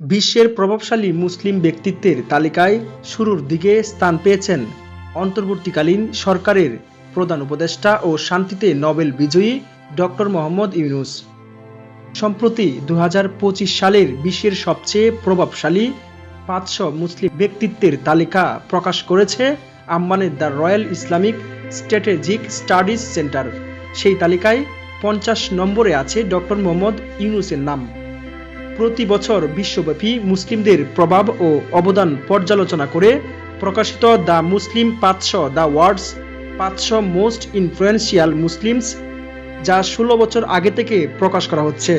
বিশ্বের প্রভাবশালী মুসলিম ব্যক্তিত্বের তালিকায় শুরুর দিকে স্থান পেয়েছেন। অন্তর্বর্তীকালীন সরকারের প্রধান উপদেষ্টা ও শান্তিতে নোবেল বিজয়ী ডক্টর মোহাম্মদ ইউনুস। সম্প্রতি দু হাজার পঁচিশ সালের বিশ্বের সবচেয়ে প্রভাবশালী পাঁচশো মুসলিম ব্যক্তিত্বের তালিকা প্রকাশ করেছে আম্মানের the Royal Islamic Strategic Studies Centre. সেই তালিকায় পঞ্চাশ নম্বরে আছে ডক্টর মোহাম্মদ ইউনুসের নাম। প্রতি বছর বিশ্বব্যাপী মুসলিমদের প্রভাব ও অবদান পর্যালোচনা করে প্রকাশিত দ্য মুসলিম পাঁচশো, দ্য ওয়ার্ডস, পাঁচশো মোস্ট ইনফ্লুয়েন্সিয়াল মুসলিমস, যা ষোলো বছর আগে থেকে প্রকাশ করা হচ্ছে।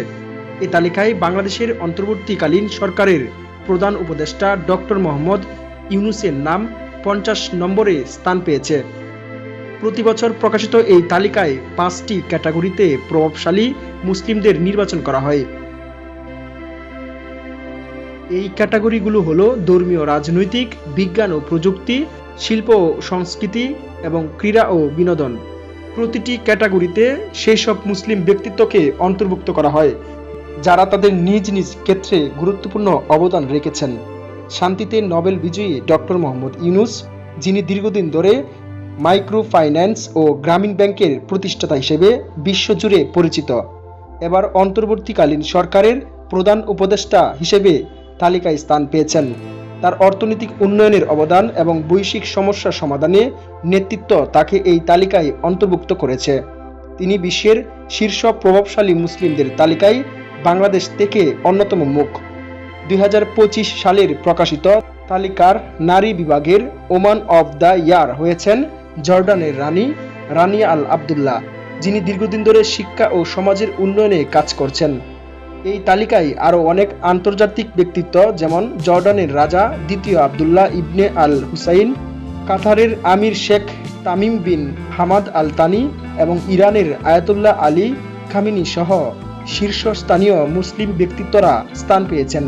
এ তালিকায় বাংলাদেশের অন্তর্বর্তীকালীন সরকারের প্রধান উপদেষ্টা ডক্টর মোহাম্মদ ইউনুসের নাম পঞ্চাশ নম্বরে স্থান পেয়েছে। প্রতি বছর প্রকাশিত এই তালিকায় পাঁচটি ক্যাটাগরিতে প্রভাবশালী মুসলিমদের নির্বাচন করা হয়। এই ক্যাটাগরিগুলো হলো ধর্মীয় রাজনৈতিক, বিজ্ঞান ও প্রযুক্তি, শিল্প ও সংস্কৃতি এবং ক্রীড়া ও বিনোদন। প্রতিটি ক্যাটাগরিতে সেই সব মুসলিম ব্যক্তিত্বকে অন্তর্ভুক্ত করা হয়, যারা তাদের নিজ নিজ ক্ষেত্রে গুরুত্বপূর্ণ অবদান রেখেছেন। শান্তিতে নোবেল বিজয়ী ডক্টর মোহাম্মদ ইউনুস, যিনি দীর্ঘদিন ধরে মাইক্রো ফাইন্যান্স ও গ্রামীণ ব্যাংকের প্রতিষ্ঠাতা হিসেবে বিশ্বজুড়ে পরিচিত। এবার অন্তর্বর্তীকালীন সরকারের প্রধান উপদেষ্টা হিসেবে তালিকায় স্থান পেয়েছেন। তার অর্থনৈতিক উন্নয়নের অবদান এবং বৈশ্বিক সমস্যা সমাধানে নেতৃত্ব তাকে এই তালিকায় অন্তর্ভুক্ত করেছে। তিনি বিশ্বের শীর্ষ প্রভাবশালী মুসলিমদের তালিকায় বাংলাদেশ থেকে অন্যতম মুখ। দুই হাজার পঁচিশ সালের প্রকাশিত তালিকার নারী বিভাগের ওমান অব দ্য ইয়ার হয়েছেন জর্ডানের রানী রানিয়া আল আবদুল্লাহ, যিনি দীর্ঘদিন ধরে শিক্ষা ও সমাজের উন্নয়নে কাজ করছেন। এই তালিকায় আরও অনেক আন্তর্জাতিক ব্যক্তিত্ব, যেমন জর্ডানের রাজা দ্বিতীয় আবদুল্লাহ ইবনে আল হুসাইন, কাতারের আমির Sheikh Tamim bin Hamad al Thani এবং ইরানের আয়াতুল্লাহ আলী খামিনি সহ শীর্ষস্থানীয় মুসলিম ব্যক্তিত্বরা স্থান পেয়েছেন।